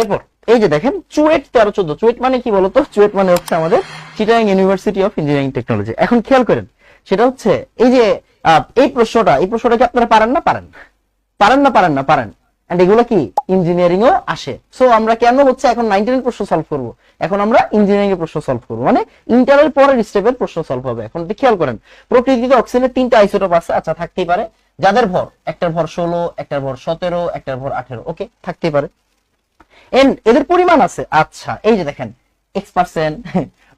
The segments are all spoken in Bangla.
এরপর, এই যে দেখেন, চুয়েট তেরো চোদ্দ। চুয়েট মানে কি বলতো? চুয়েট মানে হচ্ছে আমাদের Chittagong University of Engineering Technology এখন খেয়াল করেন, সেটা হচ্ছে এই যে এই প্রশ্নটা এই প্রশ্নটা কি আপনারা পারেন না? পারেন। পারেন না পারেন না, পারেন। এগুলো কি? ইঞ্জিনিয়ারিং আসে। সো আমরা কেন হচ্ছে এখন প্রশ্ন সলভ করব? এখন আমরা ইঞ্জিনিয়ারিং এর প্রশ্ন সলভ করব। মানে ইন্টারের পরের স্টেপের প্রশ্ন সলভ হবে। এখন খেয়াল করেন, প্রকৃতিতে অক্সিজেনের তিনটা আইসোটোপ আছে। আচ্ছা থাকতেই পারে। যাদের ভর, একটার ভর ষোলো, একটার ভর সতেরো, একটার ভর আঠেরো। ওকে থাকতেই পারে। এন এদের পরিমাণ আছে আচ্ছা এই যে দেখেন X percent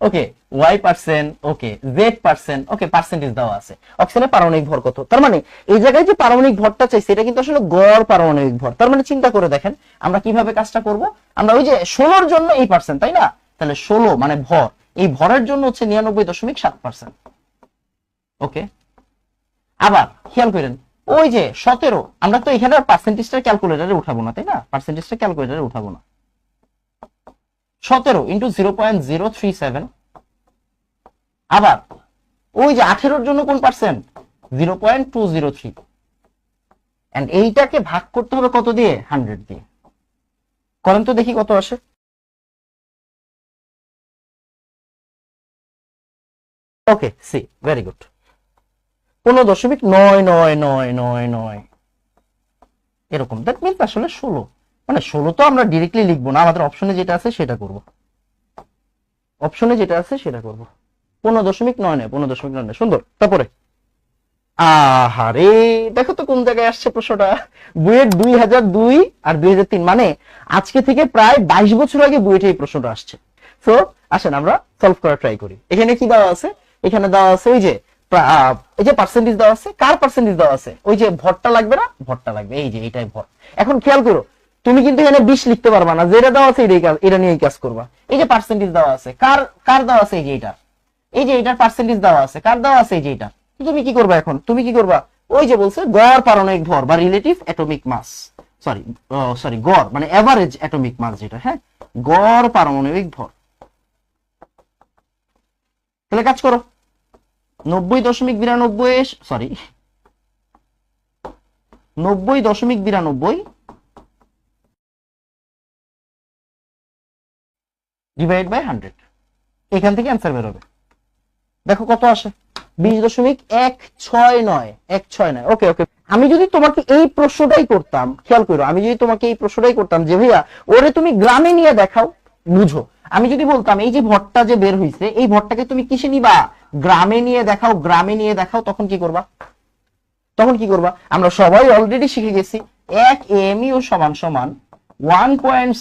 okay Y percent okay Z percent okay percentage দেওয়া আছে। অক্সিজেনের পারমাণবিক ভর কত? তার মানে এই জায়গায় যে পারমাণবিক ভরটা চাই সেটা কিন্তু আসলে গড় পারমাণবিক ভর। তার মানে চিন্তা করে দেখেন, আমরা কীভাবে কাজটা করব? আমরা ওই যে ষোলোর জন্য এই পার্সেন্ট তাই না? তাহলে ষোলো মানে ভর। এই ভরের জন্য হচ্ছে নিরানব্বই দশমিক সাত পার্সেন্ট ওকে আবার, খেয়াল করেন ওই যে সতেরো, আমরা তো এখানে পার্সেন্টেজটা ক্যালকুলেটারে উঠাবো না, তাই না? পার্সেন্টেজটা ক্যালকুলেটারে উঠাবো না। সতেরো into zero point zero three seven আবার, ওই যে আঠেরোর জন্য কোন percent zero point two zero three and এইটাকে ভাগ করতে হবে কত দিয়ে? হান্ড্রেড দিয়ে। করেন তো দেখি কত আসে। ওকে সি ভেরি গুড পনেরো দশমিক নয় নয় নয় নয় নয়। এরকম। দ্যাট মিনস আসলে ষোলো। মানে ষোলো তো আমরা ডিরেক্টলি লিখব না, আমাদের অপশনে যেটা আছে সেটা করব। অপশনে যেটা আছে সেটা করব। পনেরো দশমিক নয় নয়, পনেরো দশমিক নয় নয়। সুন্দর। তারপরে? আহারে, দেখো তো কোন জায়গায় আসছে প্রশ্নটা। বুয়েট দুই হাজার দুই আর দুই হাজার তিন মানে আজকে থেকে প্রায় বাইশ বছর আগে বুয়েটে এই প্রশ্নটা আসছে। তো আসেন আমরা সলভ করার ট্রাই করি। এখানে কি দেওয়া আছে? এখানে দেওয়া আছে ওই যে এই যে পার্সেন্টেজ দেওয়া আছে, কার পার্সেন্টেজ দেওয়া আছে? ওই যে ভরটা লাগবে না? ভরটা লাগবে, এই যে এইটাই ভর। এখন খেয়াল করো, তুমি কিন্তু এখানে বিশ লিখতে পারবা না, যেটা দেওয়া আছে এটাই এটা নিয়েই কাজ করবা। এই যে পার্সেন্টেজ দেওয়া আছে, কার কার দেওয়া আছে এই যে এটা এই যে এটার পার্সেন্টেজ দেওয়া আছে, কার দেওয়া আছে এই যে এটা তুমি কি করবা এখন? তুমি কি করবা? ওই যে বলছে, গড় পারমাণবিক ভর বা relative atomic mass sorry sorry গড় মানে এভারেজ অ্যাটমিক মাস যেটা হ্যাঁ? গড় পারমাণবিক ভর। তাহলে কাজ করো। নব্বই দশমিক বিরানব্বই সরি নব্বই দশমিক বিরানব্বই ডিভাইড বাই হান্ড্রেড এখান থেকে অ্যান্সার বেরোবে দেখো কত আসে? বিশ দশমিক এক ছয় নয়, এক ছয় নয়। ওকে ওকে আমি যদি তোমাকে এই প্রশ্নটাই করতাম, খেয়াল করো, আমি যদি তোমাকে এই প্রশ্নটাই করতাম যে, ভাইয়া, ওরে তুমি গ্রামে নিয়ে দেখাও, বুঝো। আমি যদি বলতাম, এই যে ভটটা যে বের হইছে, এই ভটটাকে তুমি কিসে নিবা? গ্রামে নিয়ে দেখাও, গ্রামে নিয়ে দেখাও, তখন কি করবা? তখন কি করবা? আমরা সবাই অলরেডি শিখে গেছি, এক এমইও সমান সমান ওয়ান পয়েন্ট